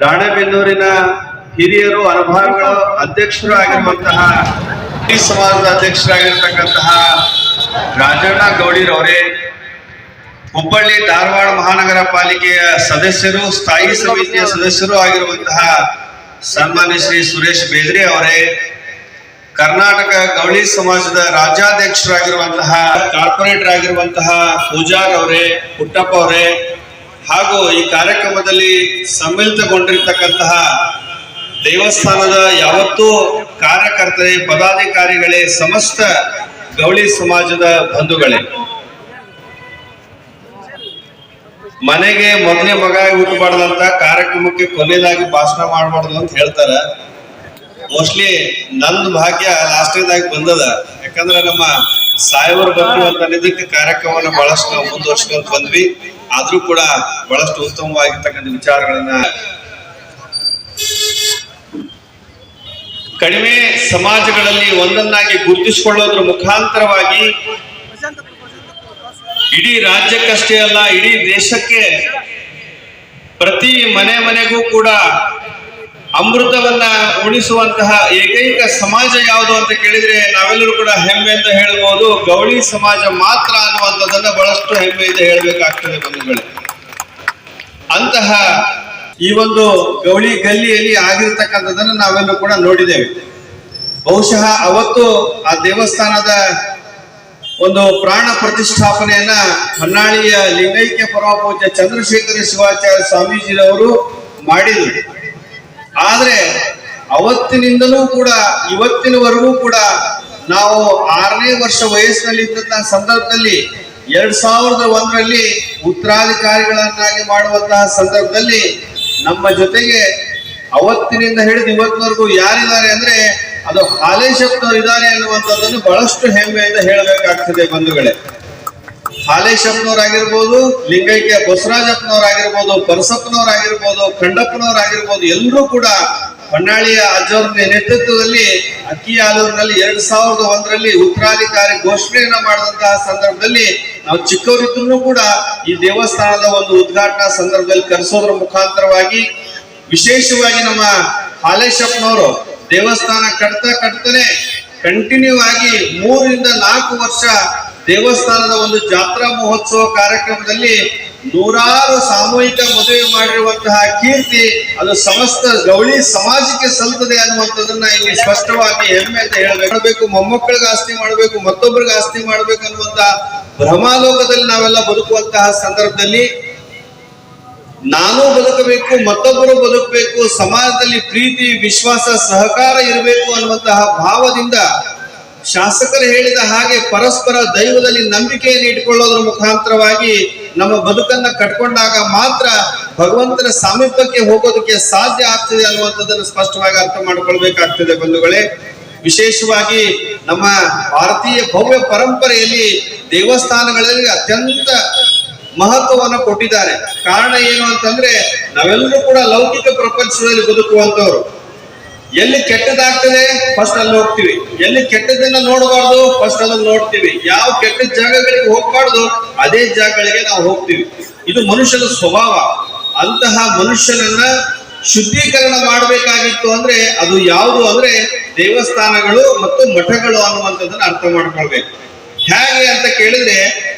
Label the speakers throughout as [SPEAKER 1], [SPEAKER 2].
[SPEAKER 1] ರಾಣೆಬೆನ್ನೂರಿನ ಹಿರಿಯರು, ಅನುಭವಿಗಳು, ಅಧ್ಯಕ್ಷರು ಆಗಿರುವಂತಹ ಸಮಾಜದ ಅಧ್ಯಕ್ಷರಾಗಿರ್ತಕ್ಕಂತಹ ರಾಜಣ್ಣ ಗೌಡಿರವರೇ ಹುಬ್ಬಳ್ಳಿ ಧಾರವಾಡ ಮಹಾನಗರ ಪಾಲಿಕೆಯ ಸದಸ್ಯರು, ಸ್ಥಾಯಿ ಸಮಿತಿಯ ಸದಸ್ಯರು ಆಗಿರುವಂತಹ ಸನ್ಮಾನ್ಯ ಶ್ರೀ ಸುರೇಶ್ ಬೇದ್ರಿ ಅವರೇ, ಕರ್ನಾಟಕ ಗೌಳಿ ಸಮಾಜದ ರಾಜ್ಯಾಧ್ಯಕ್ಷರಾಗಿರುವಂತಹ, ಕಾರ್ಪೊರೇಟರ್ ಆಗಿರುವಂತಹ ಪೂಜಾರ್ ಅವರೇ, ಪುಟ್ಟಪ್ಪ ಅವರೇ ಹಾಗೂ ಈ ಕಾರ್ಯಕ್ರಮದಲ್ಲಿ ಸಮ್ಮಿಲಿತಗೊಂಡಿರ್ತಕ್ಕಂತಹ ದೇವಸ್ಥಾನದ ಯಾವತ್ತೂ ಕಾರ್ಯಕರ್ತರೇ, ಪದಾಧಿಕಾರಿಗಳೇ, ಸಮಸ್ತ ಗೌಳಿ ಸಮಾಜದ ಬಂಧುಗಳೇ. ಮನೆಗೆ ಮೊದಲನೇ ಮಗ ಹುಟ್ಟಬಾರ್ದಂತ ಕಾರ್ಯಕ್ರಮಕ್ಕೆ ಕೊನೆಯದಾಗಿ ಭಾಷಣ ಮಾಡಬಾರ್ದು ಅಂತ ಹೇಳ್ತಾರ. ಮೋಸ್ಟ್ಲಿ ನಂದು ಭಾಗ್ಯ ಲಾಸ್ಟ್ನೇದಾಗಿ ಬಂದದ. ಯಾಕಂದ್ರೆ ನಮ್ಮ ಸಾಯವರು ಬಂತು ಅಂತ ಇದಕ್ಕೆ ಕಾರ್ಯಕ್ರಮನ ಬಹಳಷ್ಟು ನಾವು ಮುಂದುವರ್ಸ್ಕೊಂತ ಬಂದ್ವಿ. ಆದ್ರೂ ಕೂಡ ಬಹಳಷ್ಟು ಉತ್ತಮವಾಗಿರ್ತಕ್ಕಂಥ ವಿಚಾರಗಳನ್ನ ಕಡಿಮೆ ಸಮಾಜಗಳಲ್ಲಿ ಒಂದನ್ನಾಗಿ ಗುರುತಿಸಿಕೊಳ್ಳೋದ್ರ ಮುಖಾಂತರವಾಗಿ ಇಡೀ ರಾಜ್ಯಕ್ಕಷ್ಟೇ ಅಲ್ಲ, ಇಡೀ ದೇಶಕ್ಕೆ ಪ್ರತಿ ಮನೆ ಮನೆಗೂ ಕೂಡ ಅಮೃತವನ್ನ ಉಣಿಸುವಂತಹ ಏಕೈಕ ಸಮಾಜ ಯಾವುದು ಅಂತ ಕೇಳಿದ್ರೆ ನಾವೆಲ್ಲರೂ ಕೂಡ ಹೆಮ್ಮೆ ಅಂತ ಹೇಳ್ಬೋದು. ಗೌಳಿ ಸಮಾಜ ಮಾತ್ರ ಅನ್ನುವಂಥದ್ದನ್ನ ಬಹಳಷ್ಟು ಹೆಮ್ಮೆಯಿಂದ ಹೇಳಬೇಕಾಗ್ತದೆ ಬಂಧುಗಳು. ಅಂತಹ ಈ ಒಂದು ಗೌಳಿ ಗಲ್ಲಿಯಲ್ಲಿ ಆಗಿರ್ತಕ್ಕಂಥದ್ದನ್ನ ನಾವೆಲ್ಲರೂ ಕೂಡ ನೋಡಿದ್ದೇವೆ. ಬಹುಶಃ ಅವತ್ತು ಆ ದೇವಸ್ಥಾನದ ಒಂದು ಪ್ರಾಣ ಪ್ರತಿಷ್ಠಾಪನೆಯನ್ನ ಹೊನ್ನಾಳಿಯ ಲಿಂಗೈಕ್ಯ ಪರಮಪೂಜ್ಯ ಚಂದ್ರಶೇಖರ ಶಿವಾಚಾರ್ಯ ಸ್ವಾಮೀಜಿರವರು ಮಾಡಿದರು. ಆದ್ರೆ ಅವತ್ತಿನಿಂದಲೂ ಕೂಡ, ಇವತ್ತಿನವರೆಗೂ ಕೂಡ ನಾವು ಆರನೇ ವರ್ಷ ವಯಸ್ಸಿನಲ್ಲಿ ಇದ್ದಂತಹ ಸಂದರ್ಭದಲ್ಲಿ ಎರಡ್ ಸಾವಿರದ ಒಂದರಲ್ಲಿ ಉತ್ತರಾಧಿಕಾರಿಗಳನ್ನಾಗಿ ಮಾಡುವಂತಹ ಸಂದರ್ಭದಲ್ಲಿ ನಮ್ಮ ಜೊತೆಗೆ ಅವತ್ತಿನಿಂದ ಹಿಡಿದು ಇವತ್ತಿನವರೆಗೂ ಯಾರಿದ್ದಾರೆ ಅಂದ್ರೆ ಅದು ಹಾಲೇಶಪ್ಪನವರು ಇದ್ದಾರೆ ಅನ್ನುವಂಥದ್ದನ್ನು ಬಹಳಷ್ಟು ಹೆಮ್ಮೆಯಿಂದ ಹೇಳಬೇಕಾಗ್ತದೆ ಬಂಧುಗಳೇ. ಹಾಲೇಶಪ್ಪನವರಾಗಿರ್ಬೋದು ಲಿಂಗೈಕ್ಯ ಬಸವರಾಜಪ್ಪನವರಾಗಿರ್ಬೋದು, ಪರಸಪ್ಪನವರಾಗಿರ್ಬೋದು, ಖಂಡಪ್ಪನವರಾಗಿರ್ಬೋದು, ಎಲ್ಲರೂ ಕೂಡ ಹೊನ್ನಾಳಿಯ ಅಜ್ಜವ್ರ ನೇತೃತ್ವದಲ್ಲಿ ಅಕ್ಕಿ ಆಲೂರಿನಲ್ಲಿ ಎರಡ್ ಸಾವಿರದ ಒಂದರಲ್ಲಿ ಉತ್ತರಾಧಿಕಾರಿ ಘೋಷಣೆಯನ್ನ ಮಾಡಿದಂತಹ ಸಂದರ್ಭದಲ್ಲಿ ನಾವು ಚಿಕ್ಕವರಿದ್ರು ಕೂಡ ಈ ದೇವಸ್ಥಾನದ ಒಂದು ಉದ್ಘಾಟನಾ ಸಂದರ್ಭದಲ್ಲಿ ಕರೆಸೋದ್ರ ಮುಖಾಂತರವಾಗಿ ವಿಶೇಷವಾಗಿ ನಮ್ಮ ಹಾಲೇಶಪ್ಪನವರು ದೇವಸ್ಥಾನ ಕಟ್ತಾ ಕಟ್ತಾನೆ ಕಂಟಿನ್ಯೂ ಆಗಿ ಮೂರರಿಂದ ನಾಲ್ಕು ವರ್ಷ ದೇವಸ್ಥಾನದ ಒಂದು ಜಾತ್ರಾ ಮಹೋತ್ಸವ ಕಾರ್ಯಕ್ರಮದಲ್ಲಿ ನೂರಾರು ಸಾಮೂಹಿಕ ಮದುವೆ ಮಾಡಿರುವಂತಹ ಕೀರ್ತಿ, ಅದು ಸಮಸ್ತ ಗೌಳಿ ಸಮಾಜಕ್ಕೆ ಸಲ್ತದೆ ಅನ್ನುವಂಥದ್ದನ್ನ ಇಲ್ಲಿ ಸ್ಪಷ್ಟವಾಗಿ ಹೆಮ್ಮೆ ಅಂತ ಹೇಳಬೇಕು. ಮೊಮ್ಮಕ್ಕಳಿಗೆ ಆಸ್ತಿ ಮಾಡಬೇಕು, ಮತ್ತೊಬ್ಬರಿಗೆ ಆಸ್ತಿ ಮಾಡಬೇಕು ಅನ್ನುವಂತಹ ಭ್ರಮಾಲೋಕದಲ್ಲಿ ನಾವೆಲ್ಲ ಬದುಕುವಂತಹ ಸಂದರ್ಭದಲ್ಲಿ ನಾನು ಬದುಕಬೇಕು, ಮತ್ತೊಬ್ಬರು ಬದುಕಬೇಕು, ಸಮಾಜದಲ್ಲಿ ಪ್ರೀತಿ, ವಿಶ್ವಾಸ, ಸಹಕಾರ ಇರಬೇಕು ಅನ್ನುವಂತಹ ಭಾವದಿಂದ ಶಾಸಕರು ಹೇಳಿದ ಹಾಗೆ ಪರಸ್ಪರ ದೈವದಲ್ಲಿ ನಂಬಿಕೆಯನ್ನು ಇಟ್ಕೊಳ್ಳೋದ್ರ ಮುಖಾಂತರವಾಗಿ ನಮ್ಮ ಬದುಕನ್ನ ಕಟ್ಕೊಂಡಾಗ ಮಾತ್ರ ಭಗವಂತನ ಸಾಮೀಪ್ಯಕ್ಕೆ ಹೋಗೋದಕ್ಕೆ ಸಾಧ್ಯ ಆಗ್ತದೆ ಅನ್ನುವಂಥದ್ದನ್ನು ಸ್ಪಷ್ಟವಾಗಿ ಅರ್ಥ ಮಾಡ್ಕೊಳ್ಬೇಕಾಗ್ತದೆ ಬಂಧುಗಳೇ. ವಿಶೇಷವಾಗಿ ನಮ್ಮ ಭಾರತೀಯ ಭವ್ಯ ಪರಂಪರೆಯಲ್ಲಿ ದೇವಸ್ಥಾನಗಳಲ್ಲಿ ಅತ್ಯಂತ ಮಹತ್ವವನ್ನು ಕೊಟ್ಟಿದ್ದಾರೆ. ಕಾರಣ ಏನು ಅಂತಂದ್ರೆ, ನಾವೆಲ್ಲರೂ ಕೂಡ ಲೌಕಿಕ ಪ್ರಪಂಚದಲ್ಲಿ ಬದುಕುವಂತವ್ರು ಎಲ್ಲಿ ಕೆಟ್ಟದಾಗ್ತದೆ ಫಸ್ಟ್ ಅಲ್ಲಿ ಹೋಗ್ತೀವಿ ಎಲ್ಲಿ ಕೆಟ್ಟದನ್ನ ನೋಡಬಾರ್ದು ಫಸ್ಟ್ ಅಲ್ಲಿ ನೋಡ್ತೀವಿ. ಯಾವ ಕೆಟ್ಟ ಜಾಗಗಳಿಗೆ ಹೋಗ್ಬಾರ್ದು, ಅದೇ ಜಾಗಗಳಿಗೆ ನಾವು ಹೋಗ್ತೀವಿ. ಇದು ಮನುಷ್ಯನ ಸ್ವಭಾವ. ಅಂತಹ ಮನುಷ್ಯನನ್ನ ಶುದ್ಧೀಕರಣ ಮಾಡಬೇಕಾಗಿತ್ತು ಅಂದ್ರೆ ಅದು ಯಾವುದು ಅಂದ್ರೆ ದೇವಸ್ಥಾನಗಳು ಮತ್ತು ಮಠಗಳು ಅನ್ನುವಂಥದ್ದನ್ನ ಅರ್ಥ ಮಾಡ್ಕೊಳ್ಬೇಕು. ಹೇಗೆ ಅಂತ ಕೇಳಿದ್ರೆ,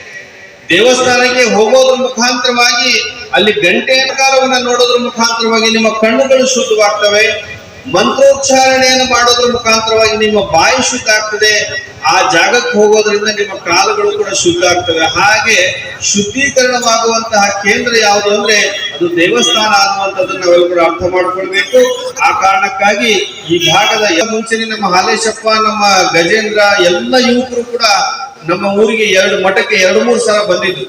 [SPEAKER 1] ದೇವಸ್ಥಾನಕ್ಕೆ ಹೋಗೋದ್ರ ಮುಖಾಂತರವಾಗಿ ಅಲ್ಲಿ ಗಂಟೆ ಅಂಕಾರವನ್ನ ನೋಡೋದ್ರ ಮುಖಾಂತರವಾಗಿ ನಿಮ್ಮ ಕಣ್ಣುಗಳು ಶುದ್ಧವಾಗ್ತವೆ ಮಂತ್ರೋಚ್ಚಾರಣೆಯನ್ನು ಮಾಡೋದ್ರ ಮುಖಾಂತರವಾಗಿ ನಿಮ್ಮ ಬಾಯಿ ಶುದ್ಧ ಆಗ್ತದೆ, ಆ ಜಾಗಕ್ಕೆ ಹೋಗೋದ್ರಿಂದ ನಿಮ್ಮ ಕಾಲುಗಳು ಕೂಡ ಶುದ್ಧ ಆಗ್ತವೆ. ಹಾಗೆ ಶುದ್ಧೀಕರಣವಾಗುವಂತಹ ಕೇಂದ್ರ ಯಾವುದು ಅಂದ್ರೆ ಅದು ದೇವಸ್ಥಾನ ಅನ್ನುವಂಥದ್ದನ್ನ ನಾವೆಲ್ಲರೂ ಕೂಡ ಅರ್ಥ ಮಾಡ್ಕೊಳ್ಬೇಕು. ಆ ಕಾರಣಕ್ಕಾಗಿ ಈ ಭಾಗದ ಮುಂಚೆನೆ ನಮ್ಮ ಹಾಲೇಶಪ್ಪ, ನಮ್ಮ ಗಜೇಂದ್ರ, ಎಲ್ಲ ಯುವಕರು ಕೂಡ ನಮ್ಮ ಊರಿಗೆ ಎರಡು ಮಠಕ್ಕೆ ಎರಡು ಮೂರು ಸಲ ಬಂದಿದ್ದು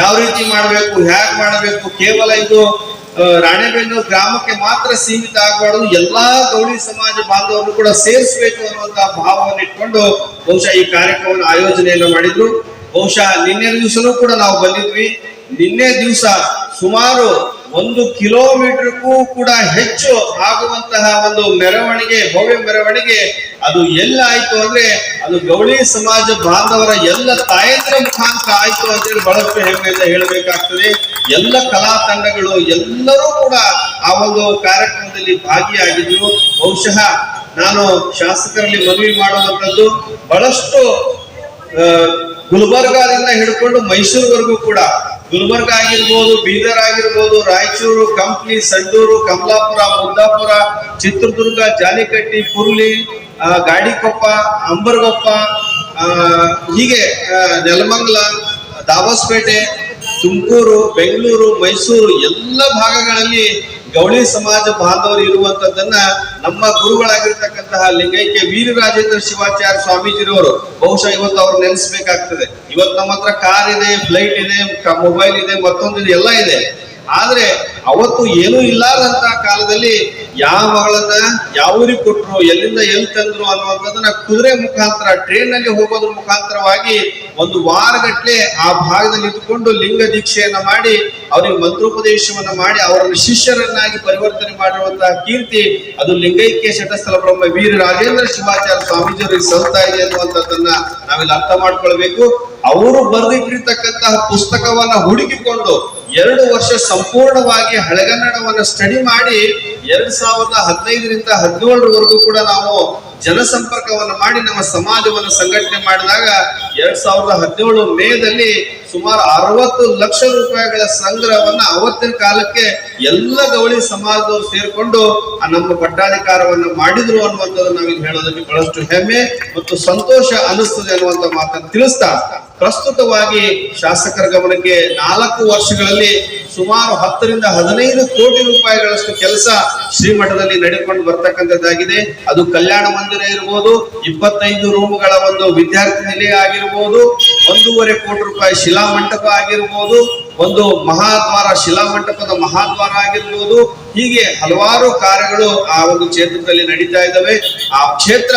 [SPEAKER 1] ಯಾವ ರೀತಿ ಮಾಡಬೇಕು, ಹ್ಯಾಕ್ ಮಾಡಬೇಕು, ಕೇವಲ ಇದು ರಾಣೆಬೆನ್ನೂರು ಗ್ರಾಮಕ್ಕೆ ಮಾತ್ರ ಸೀಮಿತ ಆಗಬಾರದು, ಎಲ್ಲಾ ಗೌಡಿ ಸಮಾಜ ಬಾಂಧವರು ಕೂಡ ಸೇರಿಸಬೇಕು ಅನ್ನುವಂತಹ ಭಾವವನ್ನು ಇಟ್ಕೊಂಡು ಬಹುಶಃ ಈ ಕಾರ್ಯಕ್ರಮವನ್ನು ಆಯೋಜನೆಯನ್ನು ಮಾಡಿದ್ರು. ಬಹುಶಃ ನಿನ್ನೆ ದಿವಸನೂ ಕೂಡ ನಾವು ಬಂದಿದ್ವಿ. ನಿನ್ನೆ ದಿವಸ ಸುಮಾರು ಒಂದು ಕಿಲೋಮೀಟರ್ಗೂ ಕೂಡ ಹೆಚ್ಚು ಆಗುವಂತಹ ಒಂದು ಮೆರವಣಿಗೆ, ಭವ್ಯ ಮೆರವಣಿಗೆ, ಅದು ಎಲ್ಲ ಆಯ್ತು ಅಂದ್ರೆ ಅದು ಗೌಳಿ ಸಮಾಜ ಬಾಂಧವರ ಎಲ್ಲ ತಾಯಂದ್ರ ಮುಖಾಂತರ ಆಯ್ತು ಅಂತೇಳಿ ಬಹಳಷ್ಟು ಹೆಮ್ಮೆಯಿಂದ ಹೇಳಬೇಕಾಗ್ತದೆ. ಎಲ್ಲ ಕಲಾ ತಂಡಗಳು ಎಲ್ಲರೂ ಕೂಡ ಆ ಒಂದು ಕಾರ್ಯಕ್ರಮದಲ್ಲಿ ಭಾಗಿಯಾಗಿದ್ರು. ಬಹುಶಃ ನಾನು ಶಾಸಕರಲ್ಲಿ ಮನವಿ ಮಾಡುವಂಥದ್ದು ಬಹಳಷ್ಟು ಗುಲ್ಬರ್ಗಾದಿಂದ ಹಿಡ್ಕೊಂಡು ಮೈಸೂರುವರೆಗೂ ಕೂಡ ಗುಲ್ಬರ್ಗ ಆಗಿರ್ಬೋದು ಬೀದರ್ ಆಗಿರ್ಬೋದು ರಾಯಚೂರು ಕಂಪ್ಲಿ ಸಂಡೂರು ಕಮಲಾಪುರ ಮುದ್ದಾಪುರ ಚಿತ್ರದುರ್ಗ ಜಾಲಿಕಟ್ಟಿ ಪುರ್ಲಿ ಆ, ಗಾಡಿಕೊಪ್ಪ ಅಂಬರ್ಗೊಪ್ಪ ಹೀಗೆ ನೆಲಮಂಗ್ಲ ದಾಬಸ್ಪೇಟೆ ತುಮಕೂರು ಬೆಂಗಳೂರು ಮೈಸೂರು ಎಲ್ಲ ಭಾಗಗಳಲ್ಲಿ ಗೌಳಿ ಸಮಾಜ ಬಾಂಧವರು ಇರುವಂತದ್ದನ್ನ ನಮ್ಮ ಗುರುಗಳಾಗಿರ್ತಕ್ಕಂತಹ ಲಿಂಗೈಕ್ಯ ವೀರರಾಜೇಂದ್ರ ಶಿವಾಚಾರ್ಯ ಸ್ವಾಮೀಜಿರವರು ಬಹುಶಃ ಇವತ್ತು ಅವ್ರು ನೆನೆಸ್ಬೇಕಾಗ್ತದೆ. ಇವತ್ತು ನಮ್ಮ ಹತ್ರ ಕಾರ್ ಇದೆ ಫ್ಲೈಟ್ ಇದೆ ಮೊಬೈಲ್ ಇದೆ, ಮತ್ತೊಂದಿದೆ, ಎಲ್ಲ ಇದೆ. ಆದ್ರೆ ಅವತ್ತು ಏನೂ ಇಲ್ಲಾರಂತ ಕಾಲದಲ್ಲಿ ಯಾವ ಮಗಳನ್ನ ಯಾವೂರಿಗೆ ಕೊಟ್ಟರು ಎಲ್ಲಿಂದ ಎಲ್ಲಿ ತಂದ್ರು ಅನ್ನುವಂಥದ್ದನ್ನ ಕುದುರೆ ಮುಖಾಂತರ ಟ್ರೈನ್ನಲ್ಲಿ ಹೋಗೋದ್ರ ಮುಖಾಂತರವಾಗಿ ಒಂದು ವಾರಗಟ್ಲೆ ಆ ಭಾಗದಲ್ಲಿ ಇದ್ದುಕೊಂಡು ಲಿಂಗ ದೀಕ್ಷೆಯನ್ನ ಮಾಡಿ, ಅವರಿಗೆ ಮಂತ್ರೋಪದೇಶವನ್ನ ಮಾಡಿ, ಅವರನ್ನು ಶಿಷ್ಯರನ್ನಾಗಿ ಪರಿವರ್ತನೆ ಮಾಡಿರುವಂತಹ ಕೀರ್ತಿ ಅದು ಲಿಂಗೈಕ್ಯ ಶಟಸ್ಥಲ ಬ್ರಹ್ಮ ವೀರ ರಾಜೇಂದ್ರ ಶಿವಾಚಾರ್ಯ ಸ್ವಾಮೀಜಿಯವರಿಗೆ ಸಲ್ತಾ ಇದೆ ಅನ್ನುವಂಥದ್ದನ್ನ ನಾವಿಲ್ಲಿ ಅರ್ಥ ಮಾಡ್ಕೊಳ್ಬೇಕು. ಅವರು ಬರೆದಿಟ್ಟಿರ್ತಕ್ಕಂತಹ ಪುಸ್ತಕವನ್ನ ಹುಡುಕಿಕೊಂಡು ಎರಡು ವರ್ಷ ಸಂಪೂರ್ಣವಾಗಿ ಹಳೆಗನ್ನಡವನ್ನ ಸ್ಟಡಿ ಮಾಡಿ ಎರಡ್ ಸಾವಿರದ ಹದಿನೈದರಿಂದ ಹದಿನೇಳರವರೆಗೂ ಕೂಡ ನಾವು ಜನಸಂಪರ್ಕವನ್ನು ಮಾಡಿ ನಮ್ಮ ಸಮಾಜವನ್ನು ಸಂಘಟನೆ ಮಾಡಿದಾಗ ಎರಡ್ ಸಾವಿರದ ಹದಿನೇಳು ಮೇದಲ್ಲಿ ಸುಮಾರು ಅರವತ್ತು ಲಕ್ಷ ರೂಪಾಯಿಗಳ ಸಂಗ್ರಹವನ್ನ ಅವತ್ತಿನ ಕಾಲಕ್ಕೆ ಎಲ್ಲ ಗೌಳಿ ಸಮಾಜದವರು ಸೇರ್ಕೊಂಡು ಆ ನಮ್ಮ ಪಟ್ಟಾಧಿಕಾರವನ್ನು ಮಾಡಿದ್ರು ಅನ್ನುವಂಥದ್ದು ನಾವಿಲ್ಲಿ ಹೇಳೋದಕ್ಕೆ ಬಹಳಷ್ಟು ಹೆಮ್ಮೆ ಮತ್ತು ಸಂತೋಷ ಅನಿಸ್ತದೆ ಅನ್ನುವಂಥ ಮಾತನ್ನು ತಿಳಿಸ್ತಾ ಪ್ರಸ್ತುತವಾಗಿ ಶಾಸಕರ ಗಮನಕ್ಕೆ ನಾಲ್ಕು ವರ್ಷಗಳಲ್ಲಿ ಸುಮಾರು ಹತ್ತರಿಂದ ಹದಿನೈದು ಕೋಟಿ ರೂಪಾಯಿಗಳಷ್ಟು ಕೆಲಸ ಶ್ರೀಮಠದಲ್ಲಿ ನಡೆದುಕೊಂಡು ಬರ್ತಕ್ಕಂಥದ್ದಾಗಿದೆ. ಅದು ಕಲ್ಯಾಣ ಮಂದಿರ ಇರ್ಬೋದು, ಇಪ್ಪತ್ತೈದು ರೂಮುಗಳ ಒಂದು ವಿದ್ಯಾರ್ಥಿ ನಿಲಯ ಆಗಿರ್ಬೋದು, ಒಂದೂವರೆ ಕೋಟಿ ರೂಪಾಯಿ ಶಿಲಾ ಮಂಟಪ ಆಗಿರ್ಬೋದು ಒಂದು ಮಹಾದ್ವಾರ ಶಿಲಾ ಮಂಟಪದ ಮಹಾದ್ವಾರ ಆಗಿರ್ಬೋದು. ಹೀಗೆ ಹಲವಾರು ಕಾರ್ಯಗಳು ಆ ಒಂದು ಕ್ಷೇತ್ರದಲ್ಲಿ ನಡೀತಾ ಇದ್ದಾವೆ. ಆ ಕ್ಷೇತ್ರ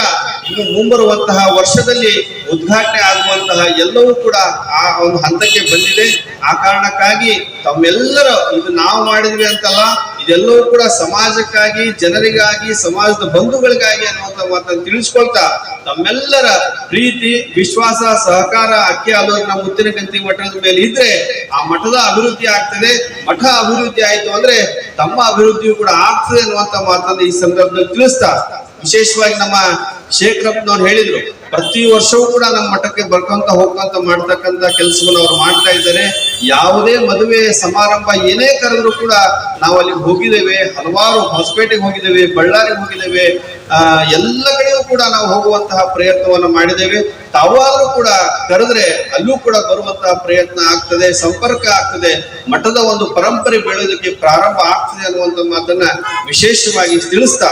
[SPEAKER 1] ಇನ್ನು ಮುಂಬರುವಂತಹ ವರ್ಷದಲ್ಲಿ ಉದ್ಘಾಟನೆ ಆಗುವಂತಹ ಎಲ್ಲವೂ ಕೂಡ ಆ ಒಂದು ಹಂತಕ್ಕೆ ಬಂದಿದೆ. ಆ ಕಾರಣಕ್ಕಾಗಿ ತಮ್ಮೆಲ್ಲರ ಇದು ನಾವು ಮಾಡಿದ್ವಿ ಅಂತಲ್ಲ ಇದೆಲ್ಲವೂ ಕೂಡ ಸಮಾಜಕ್ಕಾಗಿ, ಜನರಿಗಾಗಿ, ಸಮಾಜದ ಬಂಧುಗಳಿಗಾಗಿ ಅನ್ನುವಂತ ಮಾತನ್ನು ತಿಳಿಸ್ಕೊಳ್ತಾ ತಮ್ಮೆಲ್ಲರ ಪ್ರೀತಿ, ವಿಶ್ವಾಸ, ಸಹಕಾರ, ಅಕ್ಕಿ ಆಲೋಚನ ಮುತ್ತಿನಗಂತಿ ಮಠದ ಮೇಲೆ ಇದ್ರೆ ಆ ಮಠದ ಅಭಿವೃದ್ಧಿ ಆಗ್ತದೆ. ಮಠ ಅಭಿವೃದ್ಧಿ ಆಯ್ತು ಅಂದ್ರೆ ತಮ್ಮ ಅಭಿವೃದ್ಧಿಯು ಕೂಡ ಆಗ್ತದೆ ಅನ್ನುವಂತ ಮಾತನ್ನು ಈ ಸಂದರ್ಭದಲ್ಲಿ ತಿಳಿಸ್ತಾ, ವಿಶೇಷವಾಗಿ ನಮ್ಮ ಶೇಖರಪ್ಪನವ್ರು ಹೇಳಿದ್ರು, ಪ್ರತಿ ವರ್ಷವೂ ಕೂಡ ನಮ್ಮ ಮಠಕ್ಕೆ ಬರ್ಕೊಂತ ಹೋಗ್ಕೊಂತ ಮಾಡ್ತಕ್ಕಂತ ಕೆಲಸವನ್ನು ಅವ್ರು ಮಾಡ್ತಾ ಇದ್ದಾರೆ. ಯಾವುದೇ ಮದುವೆ ಸಮಾರಂಭ ಏನೇ ಕರೆದ್ರು ಕೂಡ ನಾವು ಅಲ್ಲಿ ಹೋಗಿದ್ದೇವೆ. ಹಲವಾರು ಹೊಸಪೇಟೆಗೆ ಹೋಗಿದ್ದೇವೆ, ಬಳ್ಳಾರಿಗೆ ಹೋಗಿದ್ದೇವೆ. ಎಲ್ಲ ಕಡೆಯೂ ಕೂಡ ನಾವು ಹೋಗುವಂತಹ ಪ್ರಯತ್ನವನ್ನು ಮಾಡಿದ್ದೇವೆ. ತಾವಾದ್ರೂ ಕೂಡ ಕರೆದ್ರೆ ಅಲ್ಲೂ ಕೂಡ ಬರುವಂತಹ ಪ್ರಯತ್ನ ಆಗ್ತದೆ, ಸಂಪರ್ಕ ಆಗ್ತದೆ. ಮಠದ ಒಂದು ಪರಂಪರೆ ಬೆಳೆಯೋದಕ್ಕೆ ಪ್ರಾರಂಭ ಆಗ್ತದೆ ಅನ್ನುವಂಥ ಮಾತನ್ನ ವಿಶೇಷವಾಗಿ ತಿಳಿಸ್ತಾ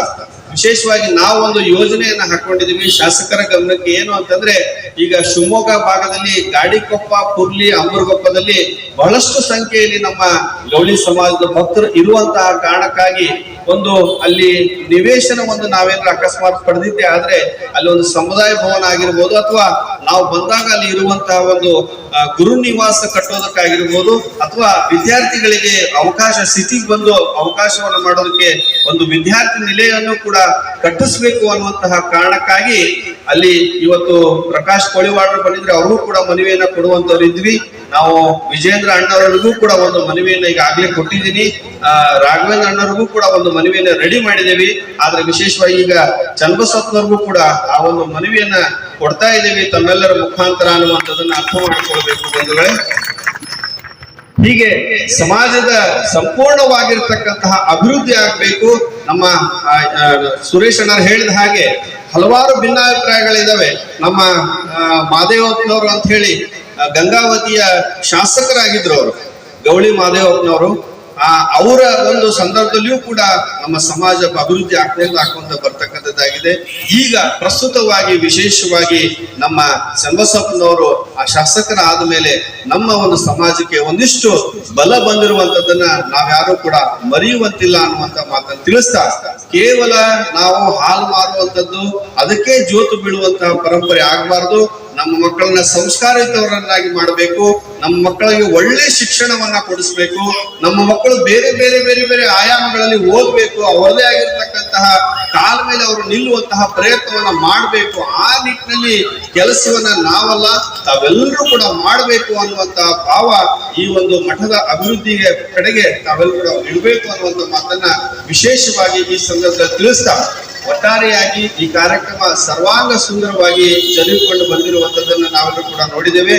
[SPEAKER 1] ವಿಶೇಷವಾಗಿ ನಾವು ಒಂದು ಯೋಜನೆಯನ್ನ ಹಾಕೊಂಡಿದೀವಿ. ಶಾಸಕರ ಗಮನಕ್ಕೆ ಏನು ಅಂತಂದ್ರೆ, ಈಗ ಶಿವಮೊಗ್ಗ ಭಾಗದಲ್ಲಿ ಗಾಡಿಕೊಪ್ಪ ಪುರ್ಲಿ ಅಂಬರ್ಗೊಪ್ಪದಲ್ಲಿ ಬಹಳಷ್ಟು ಸಂಖ್ಯೆಯಲ್ಲಿ ನಮ್ಮ ಗೌಳಿ ಸಮಾಜದ ಭಕ್ತರು ಇರುವಂತಹ ಕಾರಣಕ್ಕಾಗಿ ಒಂದು ಅಲ್ಲಿ ನಿವೇಶನ ಒಂದು ನಾವೇನಾದ್ರೂ ಅಕಸ್ಮಾತ್ ಪಡೆದಿದ್ದೆ ಆದ್ರೆ ಅಲ್ಲಿ ಒಂದು ಸಮುದಾಯ ಭವನ ಆಗಿರ್ಬೋದು ಅಥವಾ ನಾವು ಬಂದಾಗ ಅಲ್ಲಿ ಇರುವಂತಹ ಒಂದು ಗುರು ನಿವಾಸ ಕಟ್ಟೋದಕ್ಕಾಗಿರ್ಬೋದು ಅಥವಾ ವಿದ್ಯಾರ್ಥಿಗಳಿಗೆ ಅವಕಾಶ, ಸಿಟಿಗೆ ಬಂದು ಅವಕಾಶವನ್ನು ಮಾಡೋದಕ್ಕೆ ಒಂದು ವಿದ್ಯಾರ್ಥಿ ನಿಲಯವನ್ನು ಕೂಡ ಕಟ್ಟಿಸ್ಬೇಕು ಅನ್ನುವಂತಹ ಕಾರಣಕ್ಕಾಗಿ ಅಲ್ಲಿ ಇವತ್ತು ಪ್ರಕಾಶ್ ಕೋಳಿವಾಡ್ರು ಬಂದಿದ್ರೆ ಅವರು ಕೂಡ ಮನವಿಯನ್ನ ಕೊಡುವಂತವ್ರು ಇದ್ವಿ. ನಾವು ವಿಜೇಂದ್ರ ಅಣ್ಣವರಿಗೂ ಕೂಡ ಒಂದು ಮನವಿಯನ್ನು ಈಗಾಗಲೇ ಕೊಟ್ಟಿದ್ದೀನಿ. ರಾಘವೇಂದ್ರ ಅಣ್ಣವ್ರಿಗೂ ಕೂಡ ಒಂದು ಮನವಿಯನ್ನು ರೆಡಿ ಮಾಡಿದ್ದೇವೆ. ಆದ್ರೆ ವಿಶೇಷವಾಗಿ ಈಗ ಚನ್ನಬಸಪ್ಪನವ್ರಿಗೂ ಕೂಡ ಆ ಒಂದು ಮನವಿಯನ್ನ ಕೊಡ್ತಾ ಇದ್ದೀವಿ. ತಮ್ಮೆಲ್ಲರ ಮುಖಾಂತರ ಅನ್ನುವಂಥದ್ದನ್ನ ಅರ್ಥ ಮಾಡಿಕೊಳ್ಬೇಕು ಬಂಧುಗಳೇ. ಹೀಗೆ ಸಮಾಜದ ಸಂಪೂರ್ಣವಾಗಿರ್ತಕ್ಕಂತಹ ಅಭಿವೃದ್ಧಿ ಆಗಬೇಕು. ನಮ್ಮ ಸುರೇಶ್ ಅಣ್ಣರು ಹೇಳಿದ ಹಾಗೆ ಹಲವಾರು ಭಿನ್ನಾಭಿಪ್ರಾಯಗಳಿದಾವೆ. ನಮ್ಮ ಮಾದೇವಪ್ಪನವರು ಅಂತ ಹೇಳಿ ಗಂಗಾವತಿಯ ಶಾಸಕರಾಗಿದ್ರು ಅವರು. ಗೌಳಿ ಮಾದೇವಪ್ಪನವರು ಆ, ಅವರ ಒಂದು ಸಂದರ್ಭದಲ್ಲಿಯೂ ಕೂಡ ನಮ್ಮ ಸಮಾಜ ಅಭಿವೃದ್ಧಿ ಆಗ್ತಾ ಹಾಕೊಂತ ಬರ್ತಕ್ಕಂಥದ್ದಾಗಿದೆ. ಈಗ ಪ್ರಸ್ತುತವಾಗಿ ವಿಶೇಷವಾಗಿ ನಮ್ಮ ಚನ್ನಬಸಪ್ಪನವರು ಆ ಶಾಸಕರ ಆದ್ಮೇಲೆ ನಮ್ಮ ಒಂದು ಸಮಾಜಕ್ಕೆ ಒಂದಿಷ್ಟು ಬಲ ಬಂದಿರುವಂತದ್ದನ್ನ ನಾವ್ಯಾರು ಕೂಡ ಮರೆಯುವಂತಿಲ್ಲ ಅನ್ನುವಂತ ಮಾತನ್ನು ತಿಳಿಸ್ತಾ ಕೇವಲ ನಾವು ಹಾಲು ಮಾರುವಂತದ್ದು ಅದಕ್ಕೆ ಜೋತು ಬೀಳುವಂತಹ ಪರಂಪರೆ ಆಗಬಾರ್ದು. ನಮ್ಮ ಮಕ್ಕಳನ್ನ ಸಂಸ್ಕಾರಿತವರನ್ನಾಗಿ ಮಾಡಬೇಕು, ನಮ್ಮ ಮಕ್ಕಳಿಗೆ ಒಳ್ಳೆ ಶಿಕ್ಷಣವನ್ನ ಕೊಡಿಸ್ಬೇಕು, ನಮ್ಮ ಮಕ್ಕಳು ಬೇರೆ ಬೇರೆ ಬೇರೆ ಬೇರೆ ಆಯಾಮಗಳಲ್ಲಿ ಓದ್ಬೇಕು ಅವರದೇ ಆಗಿರ್ತಕ್ಕಂತಹ ಕಾಲ ಮೇಲೆ ಅವರು ನಿಲ್ಲುವಂತಹ ಪ್ರಯತ್ನವನ್ನ ಮಾಡಬೇಕು, ಆ ನಿಟ್ಟಿನಲ್ಲಿ ಕೆಲಸವನ್ನ ನಾವಲ್ಲ, ತಾವೆಲ್ಲರೂ ಕೂಡ ಮಾಡಬೇಕು ಅನ್ನುವಂತಹ ಭಾವ ಈ ಒಂದು ಮಠದ ಅಭಿವೃದ್ಧಿಗೆ ಕಡೆಗೆ ತಾವೆಲ್ಲರೂ ಕೂಡ ಇಡಬೇಕು ಅನ್ನುವಂಥ ಮಾತನ್ನ ವಿಶೇಷವಾಗಿ ಈ ಸಂದರ್ಭದಲ್ಲಿ ತಿಳಿಸ್ತಾ ಒಟ್ಟಾರೆಯಾಗಿ ಈ ಕಾರ್ಯಕ್ರಮ ಸರ್ವಾಂಗ ಸುಂದರವಾಗಿ ಜರುಗಿಕೊಂಡು ಬಂದಿರುವಂಥದ್ದನ್ನು ನಾವೆಲ್ಲರೂ ಕೂಡ ನೋಡಿದ್ದೇವೆ.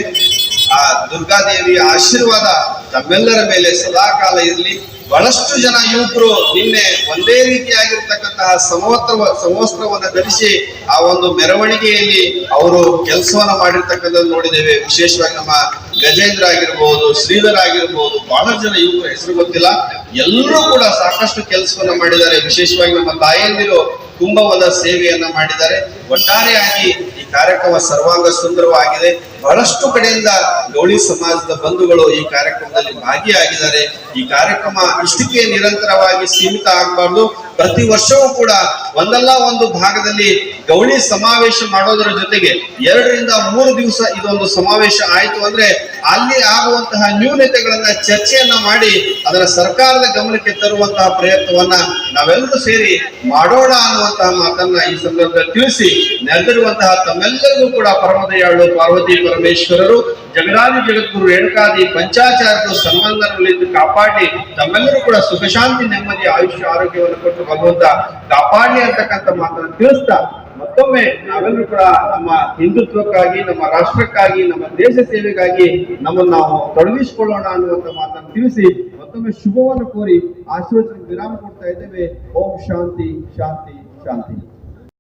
[SPEAKER 1] ಆ ದುರ್ಗಾದೇವಿಯ ಆಶೀರ್ವಾದ ತಮ್ಮೆಲ್ಲರ ಮೇಲೆ ಸದಾಕಾಲ ಇರಲಿ. ಬಹಳಷ್ಟು ಜನ ಯುವಕರು ನಿನ್ನೆ ಒಂದೇ ರೀತಿಯಾಗಿರ್ತಕ್ಕಂತಹ ಸಮವಸ್ತ್ರ ಸಮವಸ್ತ್ರವನ್ನು ಧರಿಸಿ ಆ ಒಂದು ಮೆರವಣಿಗೆಯಲ್ಲಿ ಅವರು ಕೆಲಸವನ್ನ ಮಾಡಿರ್ತಕ್ಕಂಥದ್ದು ನೋಡಿದ್ದೇವೆ. ವಿಶೇಷವಾಗಿ ನಮ್ಮ ಗಜೇಂದ್ರ ಆಗಿರ್ಬೋದು, ಶ್ರೀಧರ್ ಆಗಿರ್ಬೋದು ಬಹಳ ಜನ ಯುವಕರ ಹೆಸರು ಗೊತ್ತಿಲ್ಲ. ಎಲ್ಲರೂ ಕೂಡ ಸಾಕಷ್ಟು ಕೆಲಸವನ್ನ ಮಾಡಿದ್ದಾರೆ. ವಿಶೇಷವಾಗಿ ನಮ್ಮ ತಾಯಂದಿರು ಕುಂಭವದ ಸೇವೆಯನ್ನ ಮಾಡಿದ್ದಾರೆ. ಒಟ್ಟಾರೆಯಾಗಿ ಈ ಕಾರ್ಯಕ್ರಮ ಸರ್ವಾಂಗ ಸುಂದರವಾಗಿದೆ. ಬಹಳಷ್ಟು ಕಡೆಯಿಂದ ಗೌಳಿ ಸಮಾಜದ ಬಂಧುಗಳು ಈ ಕಾರ್ಯಕ್ರಮದಲ್ಲಿ ಭಾಗಿಯಾಗಿದ್ದಾರೆ. ಈ ಕಾರ್ಯಕ್ರಮ ಇಷ್ಟಕ್ಕೆ ನಿರಂತರವಾಗಿ ಸೀಮಿತ ಆಗಬಾರ್ದು. ಪ್ರತಿ ವರ್ಷವೂ ಕೂಡ ಒಂದಲ್ಲ ಒಂದು ಭಾಗದಲ್ಲಿ ಗೌಳಿ ಸಮಾವೇಶ ಮಾಡೋದರ ಜೊತೆಗೆ ಎರಡರಿಂದ ಮೂರು ದಿವಸ ಇದೊಂದು ಸಮಾವೇಶ ಆಯಿತು ಅಂದ್ರೆ ಅಲ್ಲಿ ಆಗುವಂತಹ ನ್ಯೂನತೆಗಳನ್ನ ಚರ್ಚೆಯನ್ನ ಮಾಡಿ ಅದರ ಸರ್ಕಾರದ ಗಮನಕ್ಕೆ ತರುವಂತಹ ಪ್ರಯತ್ನವನ್ನ ನಾವೆಲ್ಲರೂ ಸೇರಿ ಮಾಡೋಣ ಅನ್ನುವಂತಹ ಮಾತನ್ನ ಈ ಸಂದರ್ಭದಲ್ಲಿ ತಿಳಿಸಿ ನೆರೆದಿರುವಂತಹ ತಮ್ಮೆಲ್ಲರಿಗೂ ಕೂಡ ಪರಮದಯಾಳು ಪಾರ್ವತಿ ಪರಮೇಶ್ವರರು, ಜಗದಾದಿ ಜಗದ್ಗುರು ರೇಣುಕಾದಿ ಪಂಚಾಚಾರ್ಯರು ಸಂಬಂಧದಲ್ಲಿ ಕಾಪಾಡಿ ತಮ್ಮೆಲ್ಲರೂ ಕೂಡ ಸುಖಶಾಂತಿ, ನೆಮ್ಮದಿ, ಆಯುಷ್ಯ, ಆರೋಗ್ಯವನ್ನು ಕೊಟ್ಟು ಭಗವಂತ ಕಾಪಾಡಲಿ ಅಂತಕ್ಕಂಥ ಮಾತನ್ನು ತಿಳಿಸ್ತಾ ಮತ್ತೊಮ್ಮೆ ನಾವೆಲ್ಲರೂ ಕೂಡ ನಮ್ಮ ಹಿಂದುತ್ವಕ್ಕಾಗಿ, ನಮ್ಮ ರಾಷ್ಟ್ರಕ್ಕಾಗಿ, ನಮ್ಮ ದೇಶ ಸೇವೆಗಾಗಿ ನಮ್ಮನ್ನು ನಾವು ತೊಡಗಿಸಿಕೊಳ್ಳೋಣ ಅನ್ನುವಂಥ ಮಾತನ್ನು ತಿಳಿಸಿ ಮತ್ತೊಮ್ಮೆ ಶುಭವನ್ನು ಕೋರಿ ಆಶೀರ್ವಚನ ವಿರಾಮ ಕೊಡ್ತಾ ಇದ್ದೇವೆ. ಓಂ ಶಾಂತಿ ಶಾಂತಿ ಶಾಂತಿ.